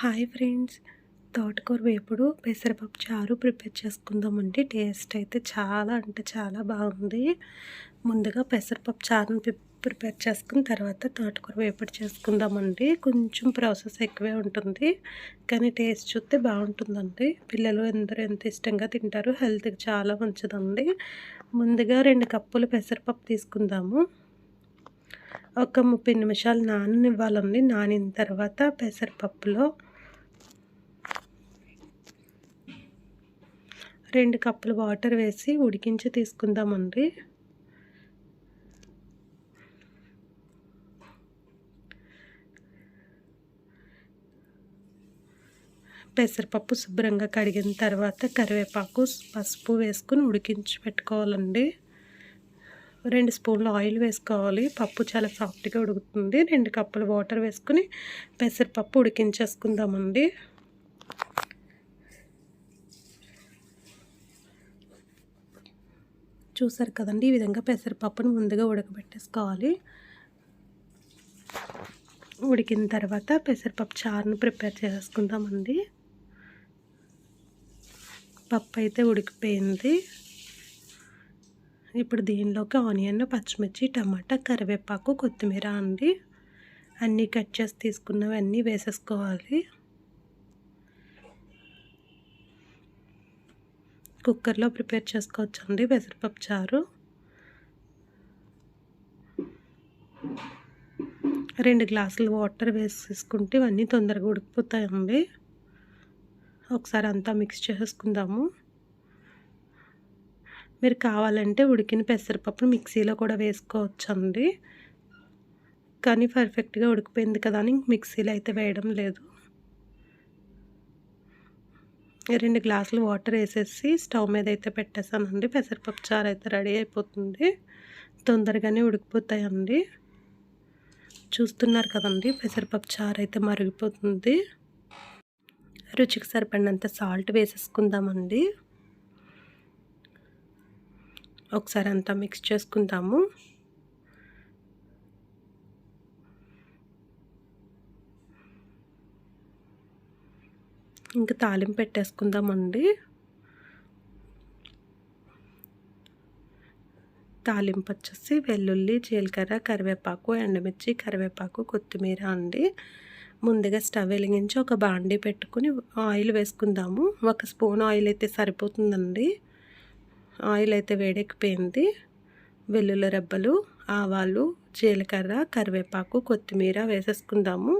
Hi friends. తోటకూర వేపుడు పెసరపప్పు చారు ప్రిపేర్ చేసుకుందామండి టేస్ట్ అయితే చాలా అంటే చాలా బాగుంది. ముందుగా పెసరపప్పు చారుని ప్రిపేర్ చేసుకున్న తర్వాత తోటకూర వేపుడు చేసుకుందామండి కొంచెం ప్రాసెస్ ఎక్కువే ఉంటుంది. కానీ టేస్ట్ చూస్తే బాగుంటుందండి. పిల్లలు ఎందరూ ఎంత ఇష్టంగా తింటారు హెల్త్కి చాలా మంచిదండి. ముందుగా రెండు కప్పులు పెసరపప్పు తీసుకుందాము. ఒక ముప్పై నిమిషాలు నాననివ్వాలండి. నానిన తర్వాత పెసరపప్పులో రెండు కప్పులు వాటర్ వేసి ఉడికించి తీసుకుందామండి. పెసరపప్పు శుభ్రంగా కడిగిన తర్వాత కరివేపాకు పసుపు వేసుకుని ఉడికించి పెట్టుకోవాలండి. రెండు స్పూన్లు ఆయిల్ వేసుకోవాలి. పప్పు చాలా సాఫ్ట్గా ఉడుకుతుంది. రెండు కప్పులు వాటర్ వేసుకుని పెసరపప్పు ఉడికించేసుకుందామండి. చూసారు కదండి ఈ విధంగా పెసరపప్పును ముందుగా ఉడకబెట్టేసుకోవాలి. ఉడికిన తర్వాత పెసరపప్పు చారును ప్రిపేర్ చేసుకుందామండి. పప్పు అయితే ఉడికిపోయింది. ఇప్పుడు దీనిలోకి ఆనియన్ పచ్చిమిర్చి టమాటా కరివేపాకు కొత్తిమీర అండి. అన్నీ కట్ చేసి తీసుకున్నవి అన్నీ వేసేసుకోవాలి. కుక్కర్లో ప్రిపేర్ చేసుకోవచ్చు అండి పెసరపప్పు చారు. రెండు గ్లాసులు వాటర్ వేసేసుకుంటే ఇవన్నీ తొందరగా ఉడికిపోతాయండి. ఒకసారి అంతా మిక్స్ చేసుకుందాము. మీరు కావాలంటే ఉడికిన పెసరపప్పును మిక్సీలో కూడా వేసుకోవచ్చండి. కానీ పర్ఫెక్ట్గా ఉడికిపోయింది కదా అని మిక్సీలో అయితే వేయడం లేదు. రెండు గ్లాసులు వాటర్ వేసేసి స్టవ్ మీద అయితే పెట్టేసానండి. పెసరపప్పు చారు అయితే రెడీ అయిపోతుంది. తొందరగానే ఉడికిపోతాయండి. చూస్తున్నారు కదండి పెసరపప్పు చారు అయితే మరిగిపోతుంది. రుచికి సరిపడినంత సాల్ట్ వేసేసుకుందామండి. ఒకసారి అంతా మిక్స్ చేసుకుందాము. ఇంకా తాలింపు పెట్టేసుకుందామండి. తాలింపు వచ్చేసి వెల్లుల్లి జీలకర్ర కరివేపాకు ఎండమిర్చి కరివేపాకు కొత్తిమీర అండి. ముందుగా స్టవ్ వెలిగించి ఒక బాండీ పెట్టుకుని ఆయిల్ వేసుకుందాము. ఒక స్పూన్ ఆయిల్ అయితే సరిపోతుందండి. ఆయిల్ అయితే వేడెక్కిపోయింది. వెల్లుల్లి రెబ్బలు ఆవాలు జీలకర్ర కరివేపాకు కొత్తిమీర వేసేసుకుందాము.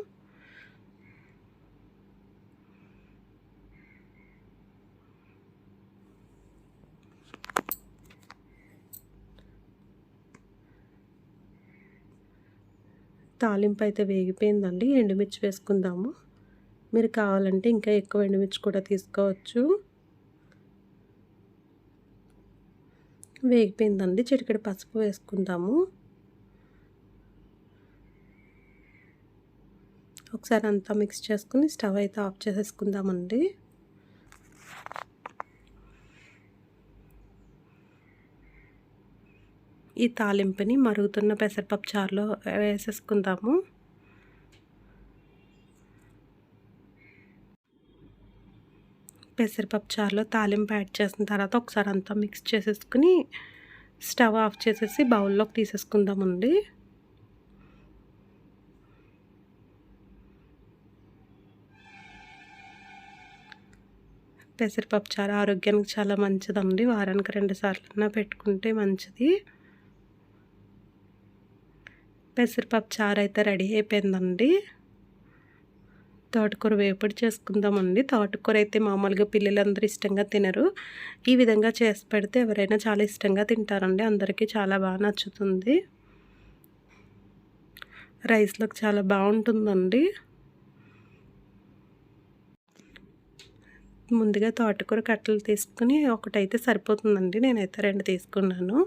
తాలింపు అయితే వేగిపోయిందండి. ఎండుమిర్చి వేసుకుందాము. మీరు కావాలంటే ఇంకా ఎక్కువ ఎండుమిర్చి కూడా తీసుకోవచ్చు. వేగిపోయిందండి. చిటికెడు పసుపు వేసుకుందాము. ఒకసారి అంతా మిక్స్ చేసుకుని స్టవ్ అయితే ఆఫ్ చేసేసుకుందామండి. ఈ తాలింపుని మరుగుతున్న పెసరపప్పు చారులో వేసేసుకుందాము. పెసరపప్పు చారులో తాలింపు యాడ్ చేసిన తర్వాత ఒకసారి అంతా మిక్స్ చేసేసుకుని స్టవ్ ఆఫ్ చేసేసి బౌల్లోకి తీసేసుకుందామండి పెసరపప్పు చారు ఆరోగ్యానికి చాలా మంచిదండి. వారానికి రెండు సార్లు పెట్టుకుంటే మంచిది. పెసరపప్పు చారు అయితే రెడీ అయిపోయిందండి. తోటకూర వేపుడు చేసుకుందామండి. తోటకూర అయితే మామూలుగా పిల్లలందరూ ఇష్టంగా తినరు. ఈ విధంగా చేసి పెడితే ఎవరైనా చాలా ఇష్టంగా తింటారండి. అందరికీ చాలా బాగా నచ్చుతుంది. రైస్లోకి చాలా బాగుంటుందండి. ముందుగా తోటకూర కట్టలు తీసుకుని ఒకటైతే సరిపోతుందండి. నేనైతే రెండు తీసుకున్నాను.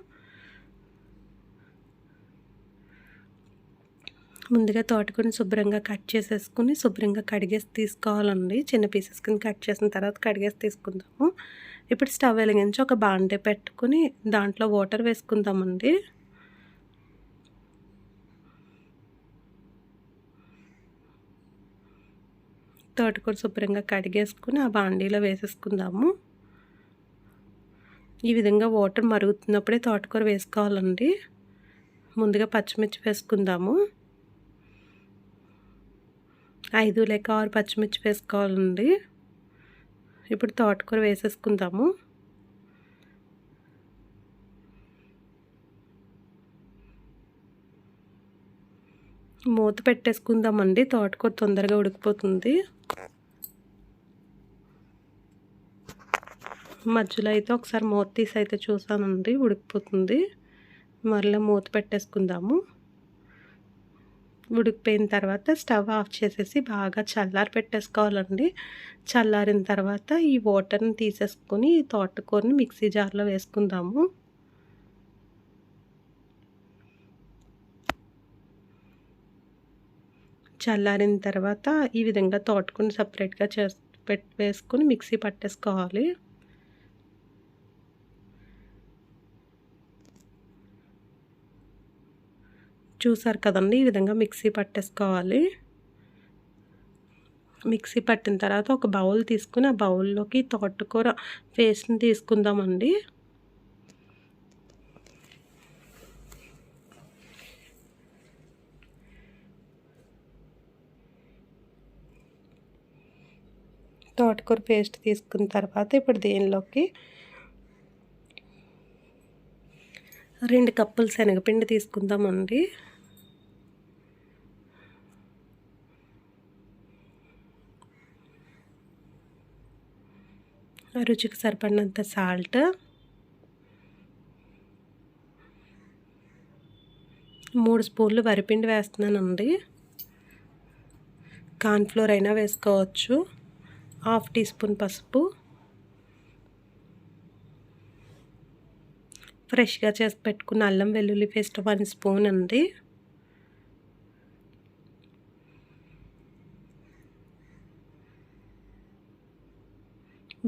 ముందుగా తోటకూరని శుభ్రంగా కట్ చేసేసుకుని శుభ్రంగా కడిగేసి తీసుకోవాలండి. చిన్న పీసెస్ కింద కట్ చేసిన తర్వాత కడిగేసి తీసుకుందాము. ఇప్పుడు స్టవ్ వెలిగించి ఒక బాండే పెట్టుకుని దాంట్లో వాటర్ వేసుకుందామండి. తోటకూర శుభ్రంగా కడిగేసుకుని ఆ బాండీలో వేసేసుకుందాము. ఈ విధంగా వాటర్ మరుగుతున్నప్పుడే తోటకూర వేసుకోవాలండి. ముందుగా పచ్చిమిర్చి వేసుకుందాము. ఐదు లేక ఆరు పచ్చిమిర్చి వేసుకోవాలండి. ఇప్పుడు తోటకూర వేసేసుకుందాము. మూత పెట్టేసుకుందామండి. తోటకూర తొందరగా ఉడికిపోతుంది. మధ్యలో అయితే ఒకసారి మూత తీసి అయితే చూసానండి ఉడికిపోతుంది. మరలా మూత పెట్టేసుకుందాము. ఉడికిపోయిన తర్వాత స్టవ్ ఆఫ్ చేసేసి బాగా చల్లారి పెట్టేసుకోవాలండి. చల్లారిన తర్వాత ఈ వాటర్ని తీసేసుకొని తోటకూరని మిక్సీ జార్లో వేసుకుందాము. చల్లారిన తర్వాత ఈ విధంగా తోటకూరని సపరేట్గా చేసి పెట్ వేసుకొని మిక్సీ పట్టేసుకోవాలి. చూసారు కదండి ఈ విధంగా మిక్సీ పట్టేసుకోవాలి. మిక్సీ పట్టిన తర్వాత ఒక బౌల్ తీసుకుని ఆ బౌల్లోకి తోటకూర పేస్ట్ని తీసుకుందామండి. తోటకూర పేస్ట్ తీసుకున్న తర్వాత ఇప్పుడు దీనిలోకి? రెండు కప్పులు శనగపిండి తీసుకుందామండి. రుచికి సరిపడినంత సాల్ట్. మూడు స్పూన్లు వరిపిండి వేస్తున్నానండి. కార్న్ఫ్లోర్ అయినా వేసుకోవచ్చు. హాఫ్ టీ స్పూన్ పసుపు. ఫ్రెష్గా చేసి పెట్టుకున్న అల్లం వెల్లుల్లి పేస్ట్ వన్ స్పూన్ అండి.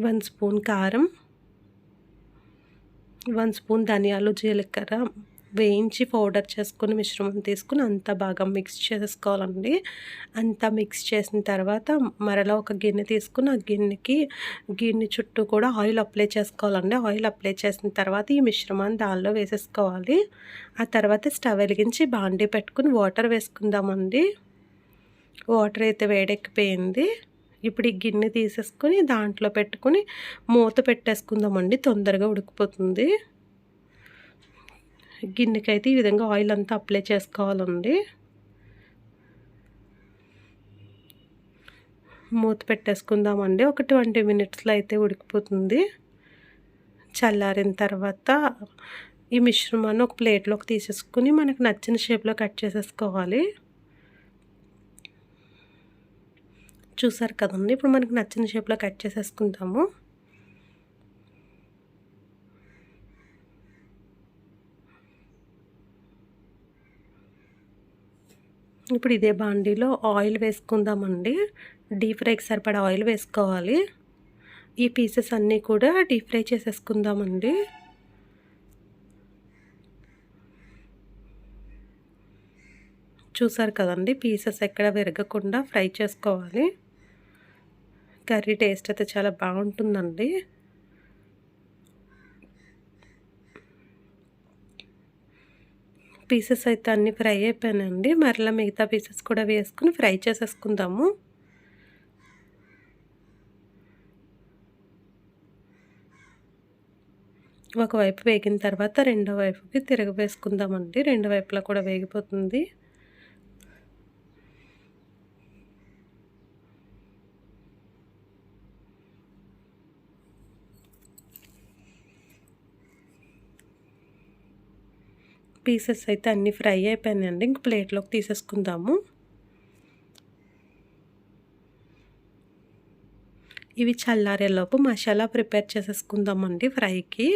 వన్ స్పూన్ కారం వన్ స్పూన్ ధనియాలు జీలకర్ర వేయించి పౌడర్ చేసుకుని మిశ్రమం తీసుకుని అంతా బాగా మిక్స్ చేసుకోవాలండి. అంతా మిక్స్ చేసిన తర్వాత మరలా ఒక గిన్నె తీసుకుని ఆ గిన్నెకి గిన్నె చుట్టూ కూడా ఆయిల్ అప్లై చేసుకోవాలండి. ఆయిల్ అప్లై చేసిన తర్వాత ఈ మిశ్రమాన్ని దానిలో వేసేసుకోవాలి. ఆ తర్వాత స్టవ్ వెలిగించి బాండీ పెట్టుకుని వాటర్ వేసుకుందామండి. వాటర్ అయితే వేడెక్కిపోయింది. ఇప్పుడు ఈ గిన్నె తీసేసుకొని దాంట్లో పెట్టుకొని మూత పెట్టేసుకుందామండి తొందరగా ఉడికిపోతుంది. గిన్నెకైతే ఈ విధంగా ఆయిల్ అంతా అప్లై చేసుకోవాలండి. మూత పెట్టేసుకుందామండి ఒక ట్వంటీ మినిట్స్లో అయితే ఉడికిపోతుంది. చల్లారిన తర్వాత ఈ మిశ్రమాన్ని ఒక ప్లేట్లోకి తీసేసుకుని మనకు నచ్చిన షేప్లో కట్ చేసేసుకోవాలి. చూసారు కదండి. ఇప్పుడు మనకు నచ్చిన షేప్లో కట్ చేసేసుకుంటాము. ఇప్పుడు ఇదే బాండీలో ఆయిల్ వేసుకుందామండి. డీప్ ఫ్రైకి సరిపడా ఆయిల్ వేసుకోవాలి. ఈ పీసెస్ అన్నీ కూడా డీప్ ఫ్రై చేసేసుకుందామండి. చూసారు కదండి పీసెస్ ఎక్కడ విరగకుండా ఫ్రై చేసుకోవాలి. కర్రీ టేస్ట్ అయితే చాలా బాగుంటుందండి. పీసెస్ అయితే అన్నీ ఫ్రై అయిపోయానండి మరలా మిగతా పీసెస్ కూడా వేసుకుని ఫ్రై చేసేసుకుందాము. ఒకవైపు వేగిన తర్వాత రెండో వైపుకి తిరగవేసుకుందామండి రెండు వైపులా కూడా వేగిపోతుంది. పీసెస్ అయితే అన్నీ ఫ్రై అయిపోయినాయండి. ఇంక ప్లేట్లోకి తీసేసుకుందాము. ఇవి చల్లారేలోపు మసాలా ప్రిపేర్ చేసేసుకుందామండి ఫ్రైకి.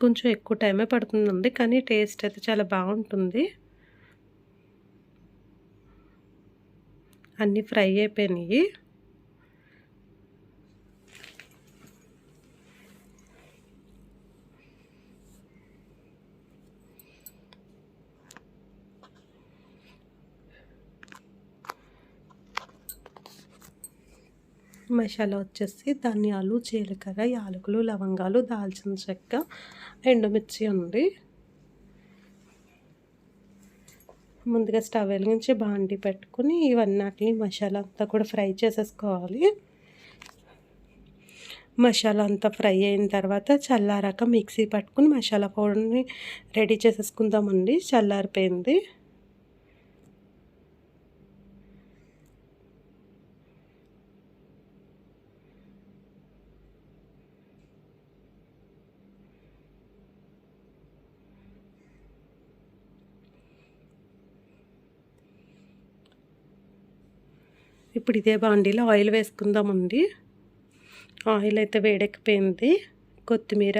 కొంచెం ఎక్కువ టైమే పడుతుందండి కానీ టేస్ట్ అయితే చాలా బాగుంటుంది. అన్నీ ఫ్రై అయిపోయినాయి. మసాలా వచ్చేసి ధనియాలు జీలకర్ర యాలకులు లవంగాలు దాల్చిన చెక్క ఎండుమిర్చి ఉంది ముందుగా స్టవ్ వెలిగించి బాండి పెట్టుకుని ఇవన్నీ మసాలా అంతా కూడా ఫ్రై చేసేసుకోవాలి. మసాలా అంతా ఫ్రై అయిన తర్వాత చల్లారాక మిక్సీ పట్టుకుని మసాలా పౌడర్ని రెడీ చేసేసుకుందామండి. చల్లారిపోయింది. ఇప్పుడు ఇదే బాండీలో ఆయిల్ వేసుకుందామండి. ఆయిల్ అయితే వేడెక్కిపోయింది. కొత్తిమీర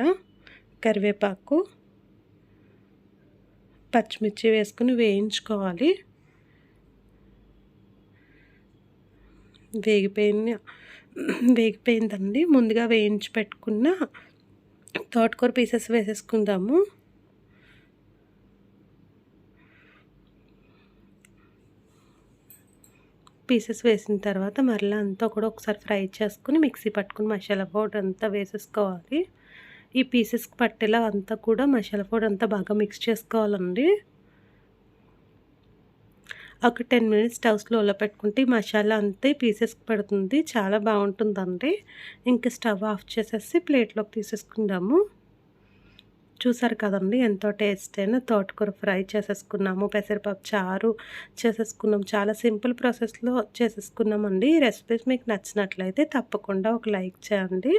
కరివేపాకు పచ్చిమిర్చి వేసుకుని వేయించుకోవాలి. వేగిపోయింది వేగిపోయిందండి. ముందుగా వేయించి పెట్టుకున్న తోటకూర పీసెస్ వేసేసుకుందాము. పీసెస్ వేసిన తర్వాత మరలా అంతా కూడా ఒకసారి ఫ్రై చేసుకుని మిక్సీ పట్టుకుని మసాలా పౌడర్ అంతా వేసేసుకోవాలి. ఈ పీసెస్కి పట్టేలా అంతా కూడా మసాలా పౌడర్ అంతా బాగా మిక్స్ చేసుకోవాలండి. ఒక టెన్ మినిట్స్ స్టవ్ స్లోలో పెట్టుకుంటే ఈ మసాలా అంతే పీసెస్కి పడుతుంది. చాలా బాగుంటుందండి. ఇంకా స్టవ్ ఆఫ్ చేసేసి ప్లేట్లోకి తీసేసుకుందాము. చూసారు కదండి ఎంతో టేస్ట్ అయిన తోటకూర ఫ్రై చేసేసుకున్నాము. పెసరపప్పు చారు చేసేసుకున్నాం చాలా సింపుల్ ప్రాసెస్లో చేసేసుకున్నామండి. ఈ రెసిపీస్ మీకు నచ్చినట్లయితే తప్పకుండా ఒక లైక్ చేయండి.